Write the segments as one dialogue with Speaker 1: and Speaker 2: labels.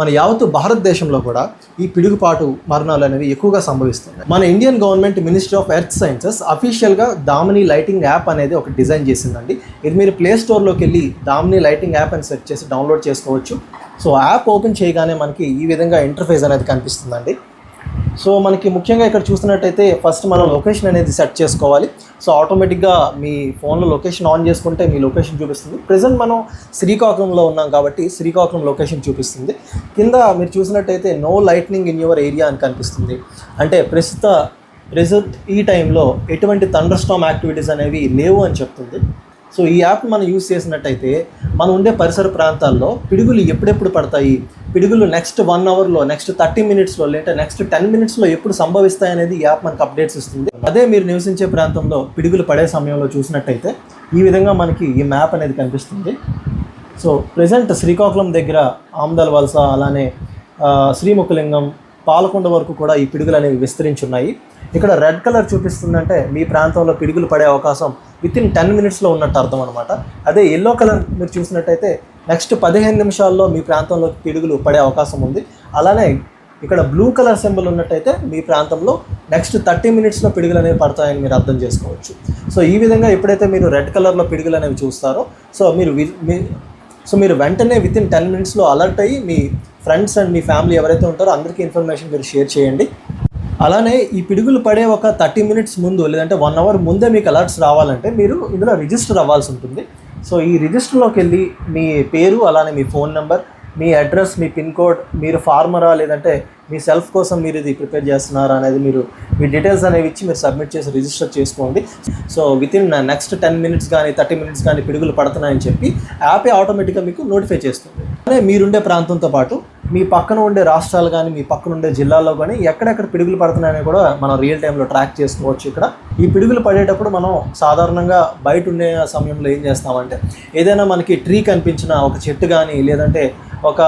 Speaker 1: మన యావత్తు భారతదేశంలో కూడా ఈ పిడుగుపాటు మరణాలు అనేవి ఎక్కువగా సంభవిస్తున్నాయి. మన Indian government ministry of earth sciences అఫీషియల్గా దామిని లైటింగ్ యాప్ అనేది ఒక డిజైన్ చేసిందండి. ఇది మీరు ప్లే స్టోర్లోకి వెళ్ళి దామిని లైటింగ్ యాప్ అని సెర్చ్ చేసి డౌన్లోడ్ చేసుకోవచ్చు. సో యాప్ ఓపెన్ చేయగానే మనకి ఈ విధంగా ఇంటర్ఫేస్ అనేది కనిపిస్తుందండి. సో మనకి ముఖ్యంగా ఇక్కడ చూసినట్టయితే ఫస్ట్ మనం లొకేషన్ అనేది సెట్ చేసుకోవాలి. సో ఆటోమేటిక్గా మీ ఫోన్లో లొకేషన్ ఆన్ చేసుకుంటే మీ లొకేషన్ చూపిస్తుంది. ప్రజెంట్ మనం శ్రీకాకుళంలో ఉన్నాం కాబట్టి శ్రీకాకుళం లొకేషన్ చూపిస్తుంది. కింద మీరు చూసినట్టయితే no lightning in your area అని కనిపిస్తుంది. అంటే ప్రస్తుత రిజల్ట్ ఈ టైంలో ఎటువంటి థండర్ స్టామ్ యాక్టివిటీస్ అనేవి లేవు అని చెప్తుంది. సో ఈ యాప్ మనం యూస్ చేసినట్టయితే మనం ఉండే పరిసర ప్రాంతాల్లో పిడుగులు ఎప్పుడెప్పుడు పడతాయి? పిడుగులు నెక్స్ట్ వన్ అవర్లో నెక్స్ట్ థర్టీ మినిట్స్లో లేదా నెక్స్ట్ టెన్ మినిట్స్లో ఎప్పుడు సంభవిస్తాయి అనేది యాప్ మనకు అప్డేట్స్ ఇస్తుంది. అదే మీరు నివసించే ప్రాంతంలో పిడుగులు పడే సమయంలో చూసినట్టయితే ఈ విధంగా మనకి ఈ మ్యాప్ అనేది కనిపిస్తుంది. సో ప్రజెంట్ శ్రీకాకుళం దగ్గర ఆమ్దాల్ వలస అలానే శ్రీముఖలింగం పాలకొండ వరకు కూడా ఈ పిడుగులు అనేవి విస్తరించున్నాయి. ఇక్కడ రెడ్ కలర్ చూపిస్తుందంటే మీ ప్రాంతంలో పిడుగులు పడే అవకాశం విత్ ఇన్ టెన్ మినిట్స్లో ఉన్నట్టు అర్థం అనమాట అదే ఎల్లో కలర్ మీరు చూసినట్టయితే నెక్స్ట్ పదిహేను నిమిషాల్లో మీ ప్రాంతంలో పిడుగులు పడే అవకాశం ఉంది. అలానే ఇక్కడ బ్లూ కలర్ సింబల్ ఉన్నట్టయితే మీ ప్రాంతంలో నెక్స్ట్ థర్టీ మినిట్స్లో పిడుగులు అనేవి పడతాయని మీరు అర్థం చేసుకోవచ్చు. సో ఈ విధంగా ఎప్పుడైతే మీరు రెడ్ కలర్లో పిడుగులు అనేవి చూస్తారో సో మీరు వి- మీ సో మీరు వెంటనే విత్ ఇన్ టెన్ మినిట్స్లో అలర్ట్ అయ్యి మీ ఫ్రెండ్స్ అండ్ మీ ఫ్యామిలీ ఎవరైతే ఉంటారో అందరికీ ఇన్ఫర్మేషన్ మీరు షేర్ చేయండి. అలానే ఈ పిడుగులు పడే ఒక థర్టీ మినిట్స్ ముందు లేదంటే వన్ అవర్ ముందే మీకు అలర్ట్స్ రావాలంటే మీరు ఇందులో రిజిస్టర్ అవ్వాల్సి ఉంటుంది. సో ఈ రిజిస్టర్లోకి వెళ్ళి మీ పేరు అలానే మీ ఫోన్ నెంబర్ మీ అడ్రస్ మీ పిన్ కోడ్ మీరు ఫార్మరా లేదంటే మీ సెల్ఫ్ కోసం మీరు ఇది ప్రిపేర్ చేస్తున్నారా అనేది మీరు మీ డీటెయిల్స్ అనేవి ఇచ్చి మీరు సబ్మిట్ చేసి రిజిస్టర్ చేసుకోండి. So within next ten minutes కానీ థర్టీ మినిట్స్ కానీ పిడుగులు పడుతున్నాయని చెప్పి యాపే ఆటోమేటిక్గా మీకు నోటిఫై చేస్తుంది. అదే మీరుండే ప్రాంతంతో పాటు మీ పక్కన ఉండే రాష్ట్రాలు కానీ మీ పక్కన ఉండే జిల్లాల్లో కానీ ఎక్కడెక్కడ పిడుగులు పడుతున్నాయని కూడా మనం రియల్ టైంలో ట్రాక్ చేసుకోవచ్చు ఇక్కడ. ఈ పిడుగులు పడేటప్పుడు మనం సాధారణంగా బయట ఉండే సమయంలో ఏం చేస్తామంటే ఏదైనా మనకి ట్రీ కనిపించిన ఒక చెట్టు కానీ లేదంటే ఒక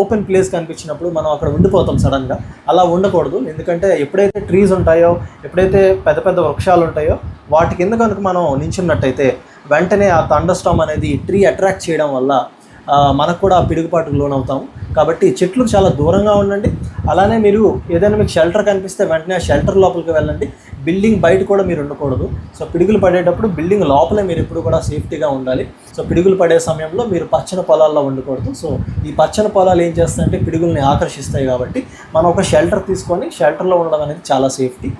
Speaker 1: ఓపెన్ ప్లేస్ కనిపించినప్పుడు మనం అక్కడ ఉండిపోతాం సడన్గా అలా ఉండకూడదు. ఎందుకంటే ఎప్పుడైతే ట్రీస్ ఉంటాయో ఎప్పుడైతే పెద్ద పెద్ద వృక్షాలు ఉంటాయో వాటి కింద కనుక మనం నించున్నట్టయితే వెంటనే ఆ తండస్టామ్ అనేది ట్రీ అట్రాక్ట్ చేయడం వల్ల మనకు కూడా ఆ పిడుగుపాటుకు లోనవుతాము కాబట్టి చెట్లు చాలా దూరంగా ఉండండి. అలానే మీరు ఏదైనా మీకు షెల్టర్ కనిపిస్తే వెంటనే ఆ షెల్టర్ లోపలికి వెళ్ళండి. బిల్డింగ్ బయట కూడా మీరు ఉండకూడదు. సో పిడుగులు పడేటప్పుడు బిల్డింగ్ లోపలే మీరు ఎప్పుడు కూడా సేఫ్టీగా ఉండాలి. సో పిడుగులు పడే సమయంలో మీరు పచ్చని పొలాల్లో ఉండకూడదు. సో ఈ పచ్చని పొలాలు ఏం చేస్తాయంటే పిడుగుల్ని ఆకర్షిస్తాయి కాబట్టి మనం ఒక షెల్టర్ తీసుకొని షెల్టర్లో ఉండడం అనేది చాలా సేఫ్టీ